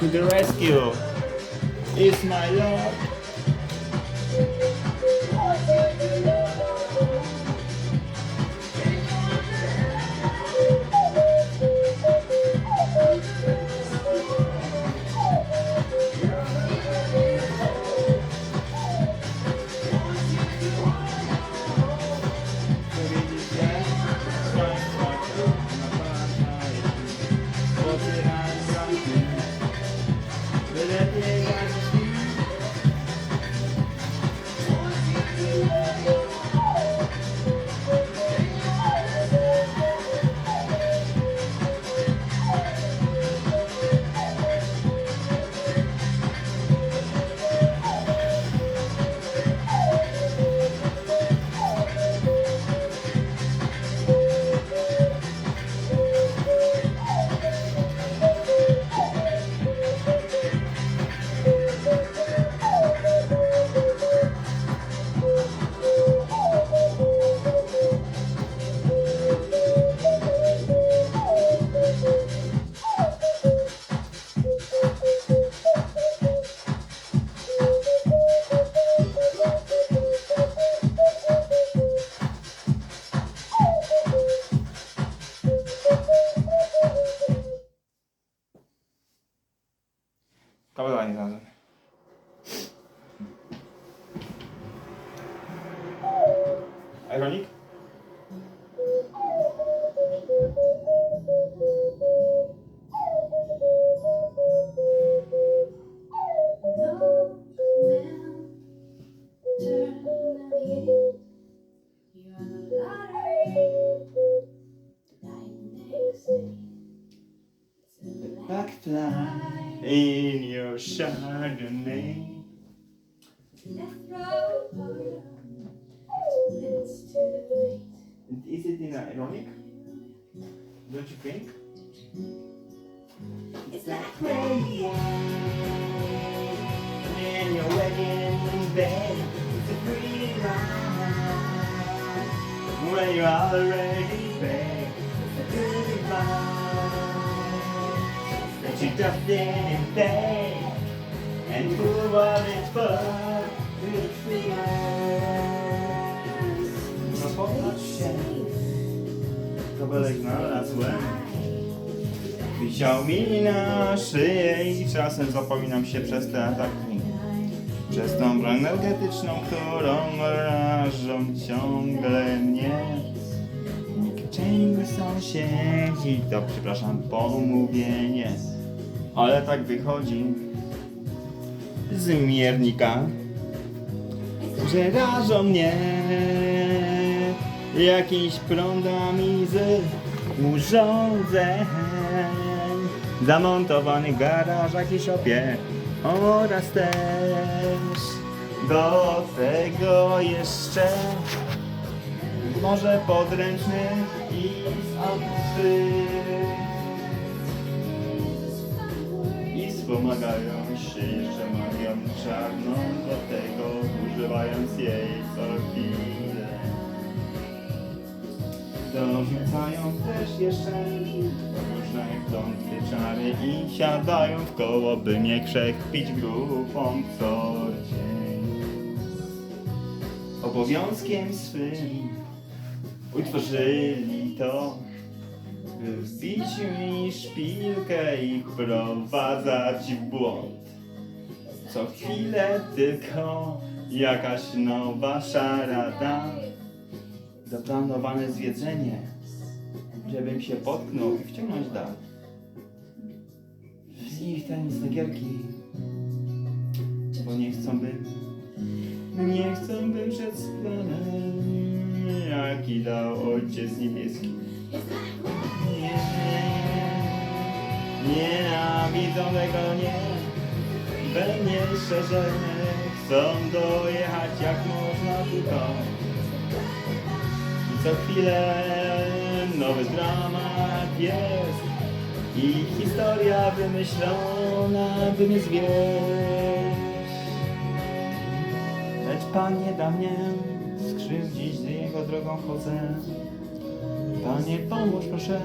To the rescue It's my love. Kamerę nie znalazłem. Ironik? Backfly in your Chardonnay. Is it in ironic? Don't you think? It's like rain And you're waiting in bed. It's a ride. When you're already bed. It's a goodbye. That you just in bed. And prove what it's for. It's popatrz się. Kabelek znalazłem. Wisiał mi na szyję i czasem zapominam się przez te ataki. Przez tą broń energetyczną, którą rażą ciągle mnie. Ciągle sąsiedzi, to przepraszam, pomówienie. Ale tak wychodzi z miernika, że rażą mnie jakimiś prądami z urządzeń. Zamontowanych w garażach i szopie oraz też do tego jeszcze może podręcznych i z autry i wspomagają się jeszcze Marią Czarną do tego używając jej co chwilę Dorzucają też jeszcze różne klątwy czary i siadają w koło, by nie krzechpić grupą co dzień. Obowiązkiem swym utworzyli to, by wbić mi szpilkę i wprowadzać w błąd. Co chwilę tylko jakaś nowa szarada zaplanowane zwiedzenie, żebym się potknął i wciągnąć dal. W ich tajemnice gierki, bo nie chcą by, nie chcą by przed planem, jaki dał Ojciec Niebieski. Nie, nienawidzą tego nie, we mnie szczerze chcą dojechać jak można tylko. I co chwilę nowy dramat jest I historia wymyślona, by mnie zwieść. Lecz Pan nie da mnie skrzywdzić, Jego drogą chodzę. Panie pomóż proszę,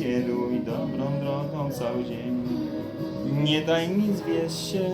kieruj dobrą drogą cały dzień. Nie daj mi zwieść się